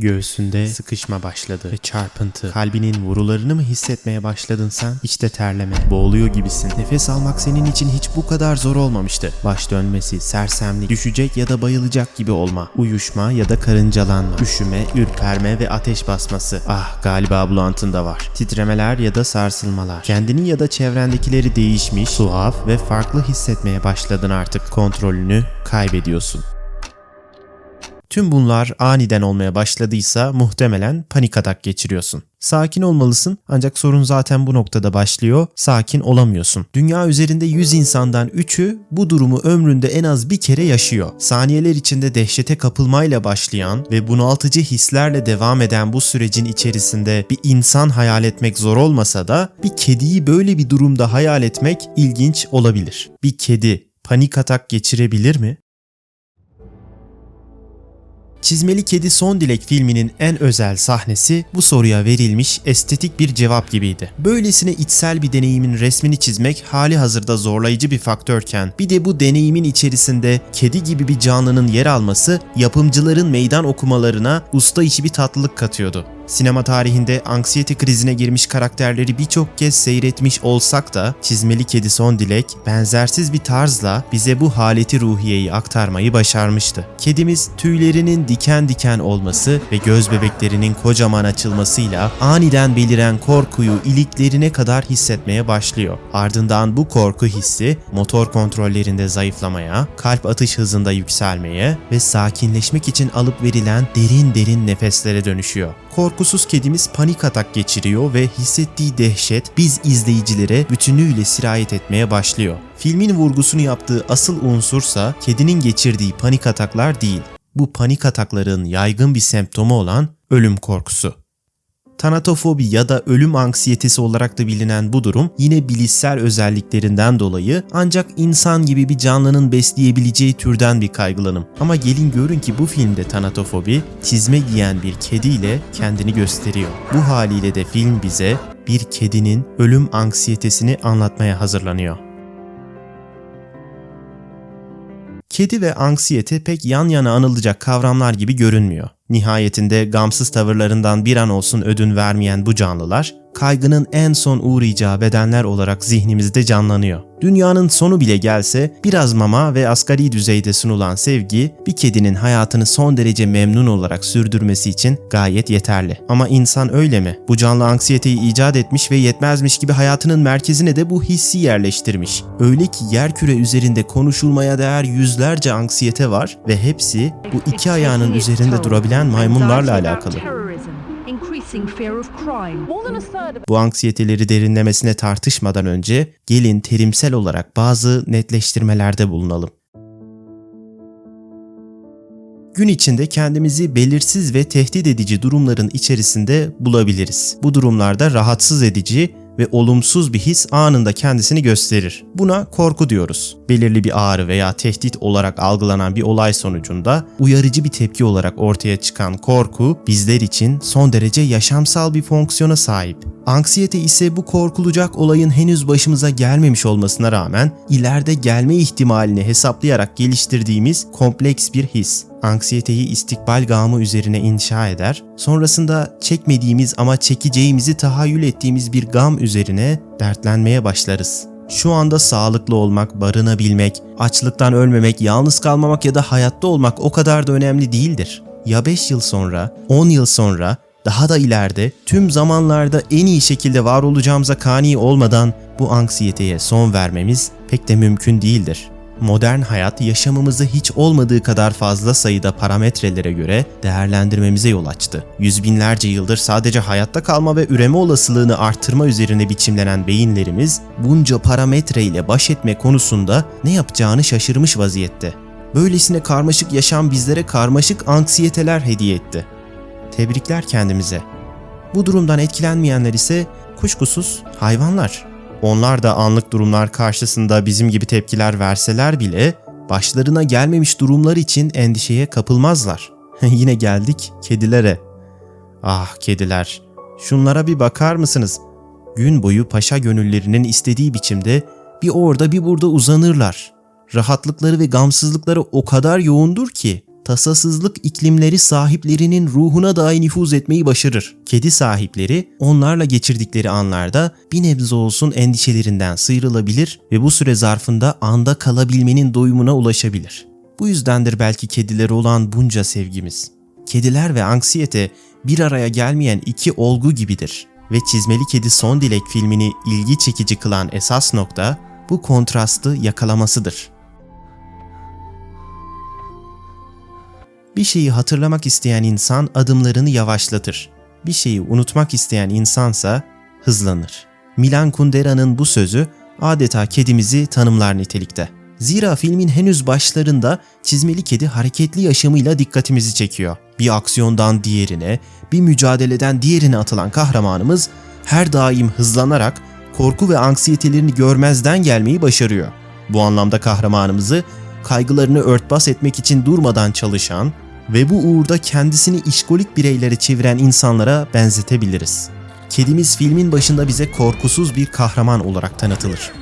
Göğsünde sıkışma başladı ve çarpıntı. Kalbinin vurularını mı hissetmeye başladın sen? İşte terleme. Boğuluyor gibisin. Nefes almak senin için hiç bu kadar zor olmamıştı. Baş dönmesi, sersemlik, düşecek ya da bayılacak gibi olma. Uyuşma ya da karıncalanma. Üşüme, ürperme ve ateş basması. Ah galiba bulantında var. Titremeler ya da sarsılmalar. Kendini ya da çevrendekileri değişmiş, tuhaf ve farklı hissetmeye başladın artık. Kontrolünü kaybediyorsun. Tüm bunlar aniden olmaya başladıysa muhtemelen panik atak geçiriyorsun. Sakin olmalısın ancak sorun zaten bu noktada başlıyor. Sakin olamıyorsun. Dünya üzerinde 100 insandan 3'ü bu durumu ömründe en az bir kere yaşıyor. Saniyeler içinde dehşete kapılmayla başlayan ve bunaltıcı hislerle devam eden bu sürecin içerisinde bir insan hayal etmek zor olmasa da bir kediyi böyle bir durumda hayal etmek ilginç olabilir. Bir kedi panik atak geçirebilir mi? Çizmeli Kedi Son Dilek filminin en özel sahnesi bu soruya verilmiş estetik bir cevap gibiydi. Böylesine içsel bir deneyimin resmini çizmek hali hazırda zorlayıcı bir faktörken bir de bu deneyimin içerisinde kedi gibi bir canlının yer alması yapımcıların meydan okumalarına usta işi bir tatlılık katıyordu. Sinema tarihinde anksiyete krizine girmiş karakterleri birçok kez seyretmiş olsak da Çizmeli Kedi Son Dilek benzersiz bir tarzla bize bu haleti ruhiyeyi aktarmayı başarmıştı. Kedimiz tüylerinin diken diken olması ve göz bebeklerinin kocaman açılmasıyla aniden beliren korkuyu iliklerine kadar hissetmeye başlıyor. Ardından bu korku hissi motor kontrollerinde zayıflamaya, kalp atış hızında yükselmeye ve sakinleşmek için alıp verilen derin derin nefeslere dönüşüyor. Korkusuz kedimiz panik atak geçiriyor ve hissettiği dehşet biz izleyicilere bütünüyle sirayet etmeye başlıyor. Filmin vurgusunu yaptığı asıl unsursa kedinin geçirdiği panik ataklar değil. Bu panik atakların yaygın bir semptomu olan ölüm korkusu. Tanatofobi ya da ölüm anksiyetesi olarak da bilinen bu durum yine bilişsel özelliklerinden dolayı ancak insan gibi bir canlının besleyebileceği türden bir kaygılanım. Ama gelin görün ki bu filmde tanatofobi çizme giyen bir kediyle kendini gösteriyor. Bu haliyle de film bize bir kedinin ölüm anksiyetesini anlatmaya hazırlanıyor. Kedi ve anksiyete pek yan yana anılacak kavramlar gibi görünmüyor. Nihayetinde gamsız tavırlarından bir an olsun ödün vermeyen bu canlılar, kaygının en son uğrayacağı bedenler olarak zihnimizde canlanıyor. Dünyanın sonu bile gelse biraz mama ve asgari düzeyde sunulan sevgi bir kedinin hayatını son derece memnun olarak sürdürmesi için gayet yeterli. Ama insan öyle mi? Bu canlı anksiyeteyi icat etmiş ve yetmezmiş gibi hayatının merkezine de bu hissi yerleştirmiş. Öyle ki yerküre üzerinde konuşulmaya değer yüzlerce anksiyete var ve hepsi bu iki ayağının üzerinde durabilen maymunlarla alakalı. Bu anksiyeteleri derinlemesine tartışmadan önce gelin terimsel olarak bazı netleştirmelerde bulunalım. Gün içinde kendimizi belirsiz ve tehdit edici durumların içerisinde bulabiliriz. Bu durumlarda rahatsız edici ve olumsuz bir his anında kendisini gösterir. Buna korku diyoruz. Belirli bir ağrı veya tehdit olarak algılanan bir olay sonucunda uyarıcı bir tepki olarak ortaya çıkan korku bizler için son derece yaşamsal bir fonksiyona sahip. Anksiyete ise bu korkulacak olayın henüz başımıza gelmemiş olmasına rağmen ileride gelme ihtimalini hesaplayarak geliştirdiğimiz kompleks bir his anksiyeteyi istikbal gamı üzerine inşa eder, sonrasında çekmediğimiz ama çekeceğimizi tahayyül ettiğimiz bir gam üzerine dertlenmeye başlarız. Şu anda sağlıklı olmak, barınabilmek, açlıktan ölmemek, yalnız kalmamak ya da hayatta olmak o kadar da önemli değildir. Ya 5 yıl sonra, 10 yıl sonra, daha da ileride tüm zamanlarda en iyi şekilde var olacağımıza kani olmadan bu anksiyeteye son vermemiz pek de mümkün değildir modern hayat yaşamımızı hiç olmadığı kadar fazla sayıda parametrelere göre değerlendirmemize yol açtı. Yüz binlerce yıldır sadece hayatta kalma ve üreme olasılığını arttırma üzerine biçimlenen beyinlerimiz bunca parametre ile baş etme konusunda ne yapacağını şaşırmış vaziyette. Böylesine karmaşık yaşam bizlere karmaşık anksiyeteler hediye etti. Tebrikler kendimize. Bu durumdan etkilenmeyenler ise kuşkusuz hayvanlar. Onlar da anlık durumlar karşısında bizim gibi tepkiler verseler bile başlarına gelmemiş durumlar için endişeye kapılmazlar. Yine geldik kedilere. Ah kediler, şunlara bir bakar mısınız? Gün boyu paşa gönüllerinin istediği biçimde bir orada bir burada uzanırlar. Rahatlıkları ve gamsızlıkları o kadar yoğundur ki tasasızlık iklimleri sahiplerinin ruhuna dahi nüfuz etmeyi başarır. Kedi sahipleri onlarla geçirdikleri anlarda bir nebze olsun endişelerinden sıyrılabilir ve bu süre zarfında anda kalabilmenin doyumuna ulaşabilir. Bu yüzdendir belki kedilere olan bunca sevgimiz. Kediler ve anksiyete bir araya gelmeyen iki olgu gibidir ve Çizmeli Kedi Son Dilek filmini ilgi çekici kılan esas nokta bu kontrastı yakalamasıdır. Bir şeyi hatırlamak isteyen insan adımlarını yavaşlatır. Bir şeyi unutmak isteyen insansa hızlanır. Milan Kundera'nın bu sözü adeta kedimizi tanımlar nitelikte. Zira filmin henüz başlarında çizmeli kedi hareketli yaşamıyla dikkatimizi çekiyor. Bir aksiyondan diğerine, bir mücadeleden diğerine atılan kahramanımız her daim hızlanarak korku ve anksiyetelerini görmezden gelmeyi başarıyor. Bu anlamda kahramanımızı kaygılarını örtbas etmek için durmadan çalışan ve bu uğurda kendisini işkolik bireylere çeviren insanlara benzetebiliriz. Kedimiz filmin başında bize korkusuz bir kahraman olarak tanıtılır.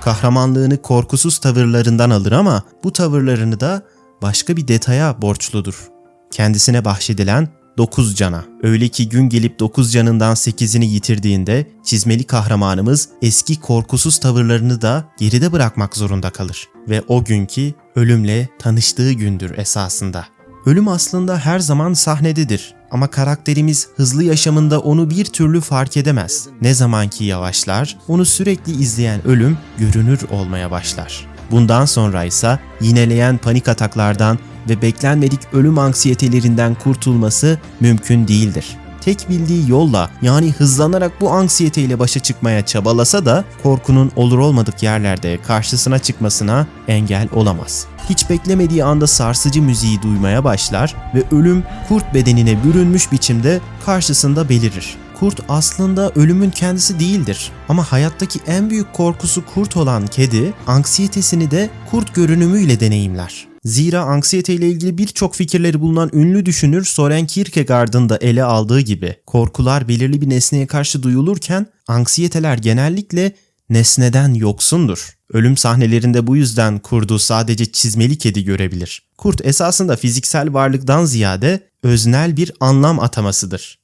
Kahramanlığını korkusuz tavırlarından alır ama bu tavırlarını da başka bir detaya borçludur. Kendisine bahşedilen 9 cana. Öyle ki gün gelip 9 canından 8'ini yitirdiğinde çizmeli kahramanımız eski korkusuz tavırlarını da geride bırakmak zorunda kalır. Ve o günkü ölümle tanıştığı gündür esasında. Ölüm aslında her zaman sahnededir ama karakterimiz hızlı yaşamında onu bir türlü fark edemez. Ne zamanki yavaşlar, onu sürekli izleyen ölüm görünür olmaya başlar. Bundan sonra ise yineleyen panik ataklardan ve beklenmedik ölüm anksiyetelerinden kurtulması mümkün değildir. Tek bildiği yolla yani hızlanarak bu anksiyeteyle başa çıkmaya çabalasa da korkunun olur olmadık yerlerde karşısına çıkmasına engel olamaz. Hiç beklemediği anda sarsıcı müziği duymaya başlar ve ölüm kurt bedenine bürünmüş biçimde karşısında belirir. Kurt aslında ölümün kendisi değildir. Ama hayattaki en büyük korkusu kurt olan kedi, anksiyetesini de kurt görünümüyle deneyimler. Zira anksiyete ile ilgili birçok fikirleri bulunan ünlü düşünür Soren Kierkegaard'ın da ele aldığı gibi korkular belirli bir nesneye karşı duyulurken anksiyeteler genellikle nesneden yoksundur. Ölüm sahnelerinde bu yüzden kurdu sadece çizmeli kedi görebilir. Kurt esasında fiziksel varlıktan ziyade öznel bir anlam atamasıdır.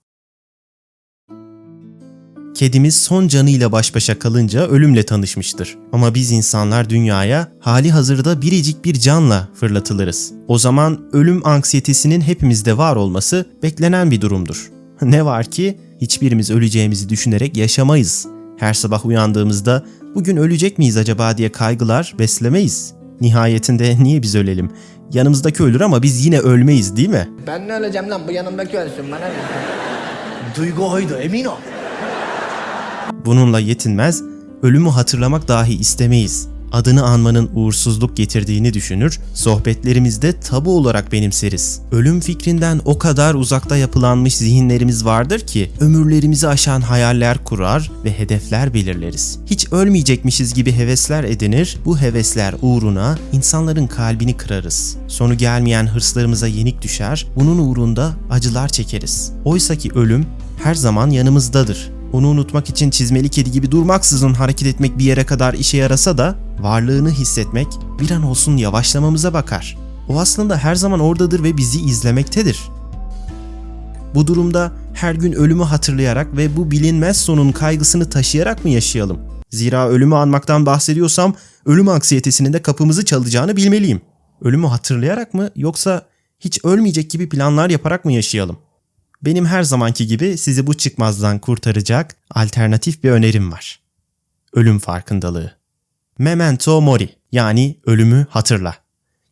Kedimiz son canıyla baş başa kalınca ölümle tanışmıştır. Ama biz insanlar dünyaya hali hazırda biricik bir canla fırlatılırız. O zaman ölüm anksiyetesinin hepimizde var olması beklenen bir durumdur. Ne var ki hiçbirimiz öleceğimizi düşünerek yaşamayız. Her sabah uyandığımızda bugün ölecek miyiz acaba diye kaygılar beslemeyiz. Nihayetinde niye biz ölelim? Yanımızdaki ölür ama biz yine ölmeyiz değil mi? Ben ne öleceğim lan bu yanımdaki ölsün bana ne? Duygu oydu emin ol. Bununla yetinmez, ölümü hatırlamak dahi istemeyiz. Adını anmanın uğursuzluk getirdiğini düşünür, sohbetlerimizde tabu olarak benimseriz. Ölüm fikrinden o kadar uzakta yapılanmış zihinlerimiz vardır ki ömürlerimizi aşan hayaller kurar ve hedefler belirleriz. Hiç ölmeyecekmişiz gibi hevesler edinir, bu hevesler uğruna insanların kalbini kırarız. Sonu gelmeyen hırslarımıza yenik düşer, bunun uğrunda acılar çekeriz. Oysaki ölüm her zaman yanımızdadır. Onu unutmak için çizmeli kedi gibi durmaksızın hareket etmek bir yere kadar işe yarasa da varlığını hissetmek bir an olsun yavaşlamamıza bakar. O aslında her zaman oradadır ve bizi izlemektedir. Bu durumda her gün ölümü hatırlayarak ve bu bilinmez sonun kaygısını taşıyarak mı yaşayalım? Zira ölümü anmaktan bahsediyorsam ölüm anksiyetesinin de kapımızı çalacağını bilmeliyim. Ölümü hatırlayarak mı yoksa hiç ölmeyecek gibi planlar yaparak mı yaşayalım? Benim her zamanki gibi sizi bu çıkmazdan kurtaracak alternatif bir önerim var. Ölüm farkındalığı. Memento mori yani ölümü hatırla.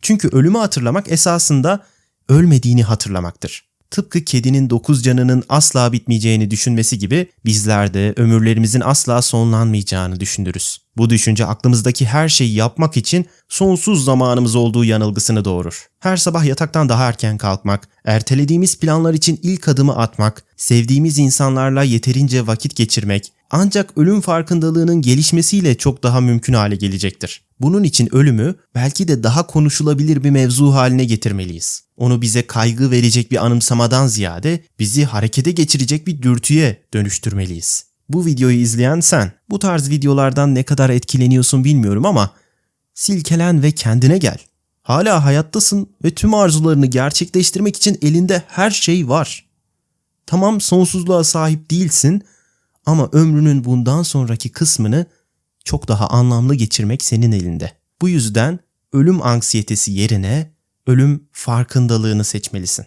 Çünkü ölümü hatırlamak esasında ölmediğini hatırlamaktır. Tıpkı kedinin dokuz canının asla bitmeyeceğini düşünmesi gibi bizler de ömürlerimizin asla sonlanmayacağını düşünürüz. Bu düşünce aklımızdaki her şeyi yapmak için sonsuz zamanımız olduğu yanılgısını doğurur. Her sabah yataktan daha erken kalkmak, ertelediğimiz planlar için ilk adımı atmak, sevdiğimiz insanlarla yeterince vakit geçirmek ancak ölüm farkındalığının gelişmesiyle çok daha mümkün hale gelecektir. Bunun için ölümü belki de daha konuşulabilir bir mevzu haline getirmeliyiz. Onu bize kaygı verecek bir anımsamadan ziyade bizi harekete geçirecek bir dürtüye dönüştürmeliyiz. Bu videoyu izleyen sen, bu tarz videolardan ne kadar etkileniyorsun bilmiyorum ama silkelen ve kendine gel. Hala hayattasın ve tüm arzularını gerçekleştirmek için elinde her şey var. Tamam sonsuzluğa sahip değilsin ama ömrünün bundan sonraki kısmını çok daha anlamlı geçirmek senin elinde. Bu yüzden ölüm anksiyetesi yerine ölüm farkındalığını seçmelisin.